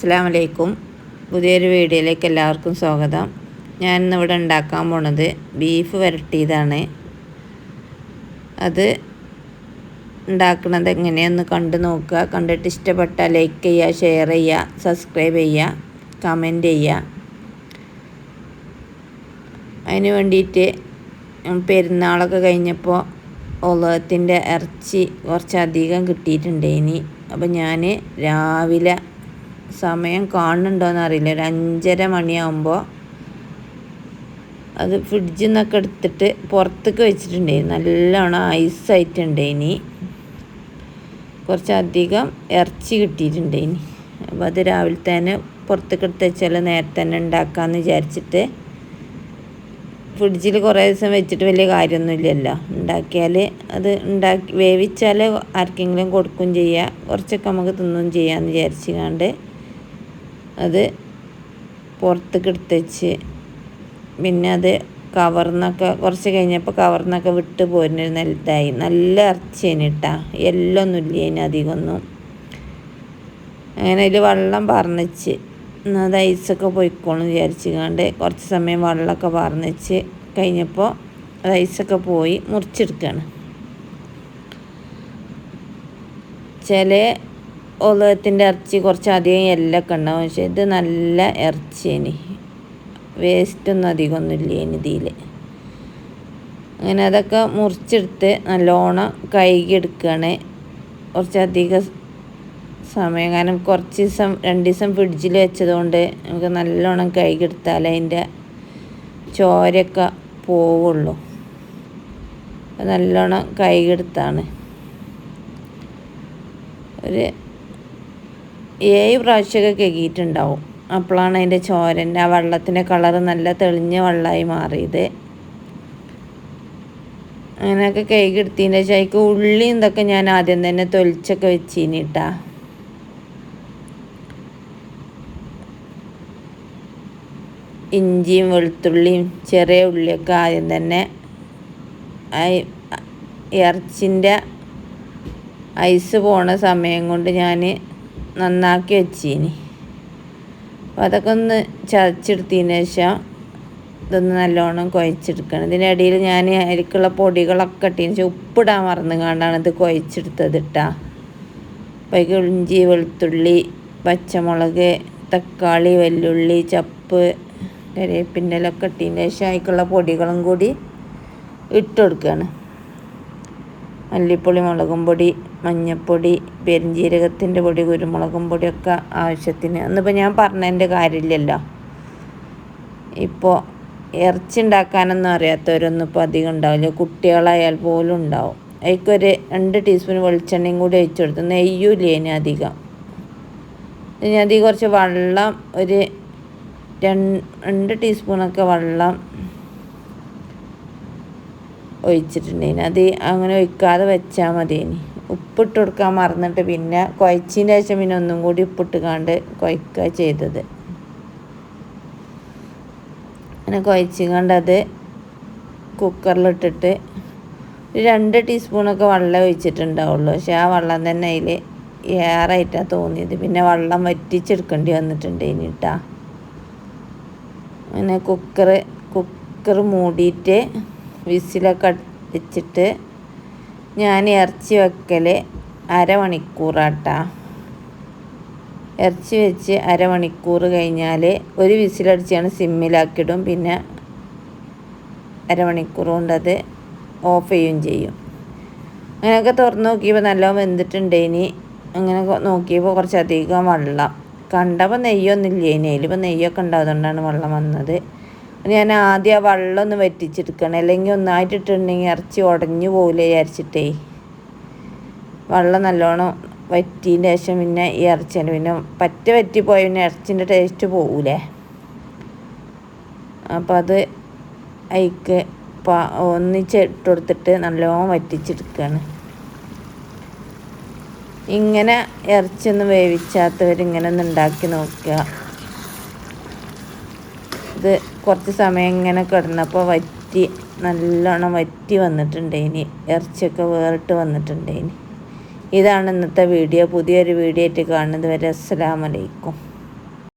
അസ്സാം വലൈക്കും പുതിയൊരു വീഡിയോയിലേക്ക് എല്ലാവർക്കും സ്വാഗതം. ഞാൻ ഇന്നിവിടെ ഉണ്ടാക്കാൻ പോണത് ബീഫ് വരട്ടിയതാണ്. അത് ഉണ്ടാക്കുന്നത് എങ്ങനെയൊന്ന് കണ്ടു നോക്കുക. കണ്ടിട്ട് ഇഷ്ടപ്പെട്ടാൽ ലൈക്ക് ചെയ്യുക ഷെയർ ചെയ്യുക സബ്സ്ക്രൈബ് ചെയ്യുക കമന്റ് ചെയ്യുക. അതിന് വേണ്ടിയിട്ട് പെരുന്നാളൊക്കെ കഴിഞ്ഞപ്പോൾ ഒളത്തിന്റെ ഇറച്ചി കുറച്ചധികം കിട്ടിയിട്ടുണ്ട് ഇനി. അപ്പം ഞാൻ രാവിലെ സമയം കാണുന്നുണ്ടോയെന്ന് അറിയില്ല. ഒരു അഞ്ചര മണിയാകുമ്പോൾ അത് ഫ്രിഡ്ജിൽ നിന്നൊക്കെ എടുത്തിട്ട് പുറത്തേക്ക് വെച്ചിട്ടുണ്ടായിരുന്നു. നല്ലോണം ഐസായിട്ടുണ്ട് ഇനി കുറച്ചധികം ഇറച്ചി കിട്ടിയിട്ടുണ്ട് ഇനി അപ്പോൾ അത് രാവിലെ തന്നെ പുറത്തേക്ക് എടുത്ത് വെച്ചാൽ നേരത്തെ തന്നെ ഉണ്ടാക്കാമെന്ന് വിചാരിച്ചിട്ട് ഫ്രിഡ്ജിൽ കുറേ ദിവസം വെച്ചിട്ട് വലിയ കാര്യമൊന്നുമില്ലല്ലോ. ഉണ്ടാക്കിയാൽ അത് ഉണ്ടാക്കി വേവിച്ചാൽ ആർക്കെങ്കിലും കൊടുക്കുകയും ചെയ്യുക കുറച്ചൊക്കെ നമുക്ക് തിന്നുകയും ചെയ്യാമെന്ന് വിചാരിച്ചു അത് പുറത്തേക്ക് എടുത്ത് വെച്ച് പിന്നെ അത് കവർന്നൊക്കെ കുറച്ച് കഴിഞ്ഞപ്പോൾ കവർന്നൊക്കെ വിട്ട് പോരുന്ന ഇതായി. നല്ല ഇറച്ചിയാണ് കേട്ടാ. എല്ലൊന്നുമില്ല അതിന് അധികമൊന്നും. അങ്ങനെ അതിൽ വെള്ളം പറഞ്ഞിച്ച് അത് ഐസൊക്കെ പോയിക്കോളും വിചാരിച്ചുകൊണ്ട് കുറച്ച് സമയം വെള്ളമൊക്കെ പറഞ്ഞിച്ച് കഴിഞ്ഞപ്പോൾ അത് ഐസൊക്കെ പോയി മുറിച്ചെടുക്കുകയാണ്. ചില ഒലകത്തിന്റെ ഇറച്ചി കുറച്ച് അധികം എല്ലൊക്കെ ഉണ്ടാവും. പക്ഷേ ഇത് നല്ല ഇറച്ചിയാണ് വേസ്റ്റൊന്നും അധികമൊന്നുമില്ല ഇതിൽ അങ്ങനെ അതൊക്കെ മുറിച്ചെടുത്ത് നല്ലോണം കഴുകിയെടുക്കുകയാണ് കുറച്ചധികം സമയം. കാരണം കുറച്ച് ദിവസം രണ്ട് ദിവസം ഫ്രിഡ്ജിൽ വെച്ചതുകൊണ്ട് നമുക്ക് നല്ലോണം കഴുകിയെടുത്താൽ അതിന്റെ ചോരയൊക്കെ പോവുള്ളൂ. നല്ലോണം കഴുകിയെടുത്താണ് ഒരു ഏഴ് പ്രാവശ്യമൊക്കെ കഴുകിയിട്ടുണ്ടാവും അപ്പോഴാണ് അതിന്റെ ചോരന്റെ ആ വെള്ളത്തിന്റെ കളറ് നല്ല തെളിഞ്ഞ വെള്ളമായി മാറിയത്. അങ്ങനെയൊക്കെ കഴുകിയെടുത്തതിന്റെ ശേഷം അതിക്ക് ഉള്ളി ഇതൊക്കെ ഞാൻ ആദ്യം തന്നെ തൊലിച്ചൊക്കെ വെച്ചിനിട്ടാ ഇഞ്ചിയും വെളുത്തുള്ളിയും ചെറിയ ഉള്ളിയൊക്കെ ആദ്യം തന്നെ ഇറച്ചിന്റെ ഐസ് പോണ സമയം കൊണ്ട് ഞാൻ നന്നാക്കി വെച്ചീനി. അപ്പോൾ അതൊക്കെ ഒന്ന് ചതച്ചെടുത്തതിന് ശേഷം ഇതൊന്ന് നല്ലോണം കുഴച്ചെടുക്കണം. ഇതിനിടയിൽ ഞാൻ അതിലേക്കുള്ള പൊടികളൊക്കെ ഇട്ടതിന് ശേഷം ഉപ്പിടാൻ മറന്നു കണ്ടാണ് ഇത് കുഴച്ചെടുത്തത് ഇട്ടാ അപ്പോൾ ഇഞ്ചി വെളുത്തുള്ളി പച്ചമുളക് തക്കാളി വെല്ലുള്ളി ചപ്പ് കരിവേപ്പിന്റെലൊക്കെ ഇട്ടതിന് ശേഷം അതിലേക്കുള്ള പൊടികളും കൂടി ഇട്ട് കൊടുക്കുകയാണ് മല്ലിപ്പൊടി മുളകും പൊടി മഞ്ഞൾപ്പൊടി പെരിഞ്ജീരകത്തിന്റെ പൊടി കുരുമുളകും പൊടിയൊക്കെ ആവശ്യത്തിന്. എന്നിപ്പോൾ ഞാൻ പറഞ്ഞതിന്റെ കാര്യമില്ലല്ലോ. ഇപ്പോൾ ഇറച്ചി ഉണ്ടാക്കാനൊന്നും അറിയാത്തവരൊന്നും ഇപ്പോൾ അധികം ഉണ്ടാവില്ല. കുട്ടികളായാൽ പോലും ഉണ്ടാവും. അതിക്കൊരു രണ്ട് ടീസ്പൂൺ വെളിച്ചെണ്ണയും കൂടി ഒഴിച്ചു കൊടുത്തു നെയ്യൂല ഇനി അധികം. ഇനി അധികം കുറച്ച് വെള്ളം ഒരു രണ്ട് ടീസ്പൂണൊക്കെ വെള്ളം ഒഴിച്ചിട്ടുണ്ടേന് അത് അങ്ങനെ ഒഴിക്കാതെ വെച്ചാൽ മതി ഇനി ഉപ്പിട്ട് കൊടുക്കാൻ മറന്നിട്ട് പിന്നെ കുഴച്ചതിന് ശേഷം പിന്നെ ഒന്നും കൂടി ഉപ്പിട്ട് കണ്ട് കുഴക്കുക ചെയ്തത്. അങ്ങനെ കുഴച്ച് കണ്ട് അത് കുക്കറിലിട്ടിട്ട് ഒരു രണ്ട് ടീസ്പൂണൊക്കെ വെള്ളം ഒഴിച്ചിട്ടുണ്ടാവുള്ളൂ. പക്ഷെ ആ വെള്ളം തന്നെ അതിൽ ഏറായിട്ടാണ് തോന്നിയത്. പിന്നെ വെള്ളം വറ്റിച്ചെടുക്കേണ്ടി വന്നിട്ടുണ്ട് ഇനിട്ടാ അങ്ങനെ കുക്കറ് കുക്കർ മൂടിയിട്ട് വിസിലൊക്കെ അടിച്ചിട്ട് ഞാൻ ഇറച്ചി വെക്കൽ അരമണിക്കൂറാട്ടാ. ഇറച്ചി വെച്ച് അരമണിക്കൂർ കഴിഞ്ഞാൽ ഒരു വിസിലടിച്ചാണ് സിമ്മിലാക്കിയിടും പിന്നെ അരമണിക്കൂർ കൊണ്ട് അത് ഓഫ് ചെയ്യുകയും ചെയ്യും. അങ്ങനെയൊക്കെ തുറന്ന് നോക്കിയപ്പോൾ നല്ല വെന്തിട്ടുണ്ട് ഇനി. അങ്ങനെ നോക്കിയപ്പോൾ കുറച്ചധികം വെള്ളം. കണ്ടപ്പോൾ നെയ്യൊന്നും ഇല്ല ഇനി. അതിലിപ്പോൾ നെയ്യൊക്കെ ഉണ്ടായതുകൊണ്ടാണ് വെള്ളം വന്നത്. ഞാൻ ആദ്യം ആ വെള്ളം ഒന്ന് വറ്റിച്ചെടുക്കണം. അല്ലെങ്കിൽ ഒന്നായിട്ട് ഒന്നായിട്ടിട്ടുണ്ടെങ്കിൽ ഇറച്ചി ഉടഞ്ഞു പോകില്ല വിചാരിച്ചിട്ടേ. വെള്ളം നല്ലോണം വറ്റിയതിന്റെ ശേഷം പിന്നെ ഈ ഇറച്ചിന്റെ പിന്നെ പറ്റ വറ്റിപ്പോയ പിന്നെ ഇറച്ചിന്റെ ടേസ്റ്റ് പോകൂലേ അപ്പം അത് അതിക്ക് ഒന്നിച്ച് ഇട്ട് കൊടുത്തിട്ട് നല്ലോണം വറ്റിച്ചെടുക്കുകയാണ് ഇങ്ങനെ ഇറച്ചിയൊന്നും വേവിച്ചാത്തവർ ഇങ്ങനെ ഒന്ന് ഉണ്ടാക്കി നോക്കുക. ഇത് കുറച്ച് സമയം ഇങ്ങനെ കിടന്നപ്പോൾ വറ്റി നല്ലോണം വറ്റി വന്നിട്ടുണ്ട് ഇനി ഇറച്ചിയൊക്കെ വേറിട്ട് വന്നിട്ടുണ്ട് ഇനി ഇതാണ് ഇന്നത്തെ വീഡിയോ. പുതിയൊരു വീഡിയോ ആയിട്ട് കാണുന്നത് വരെ അസ്സലാമലൈക്കും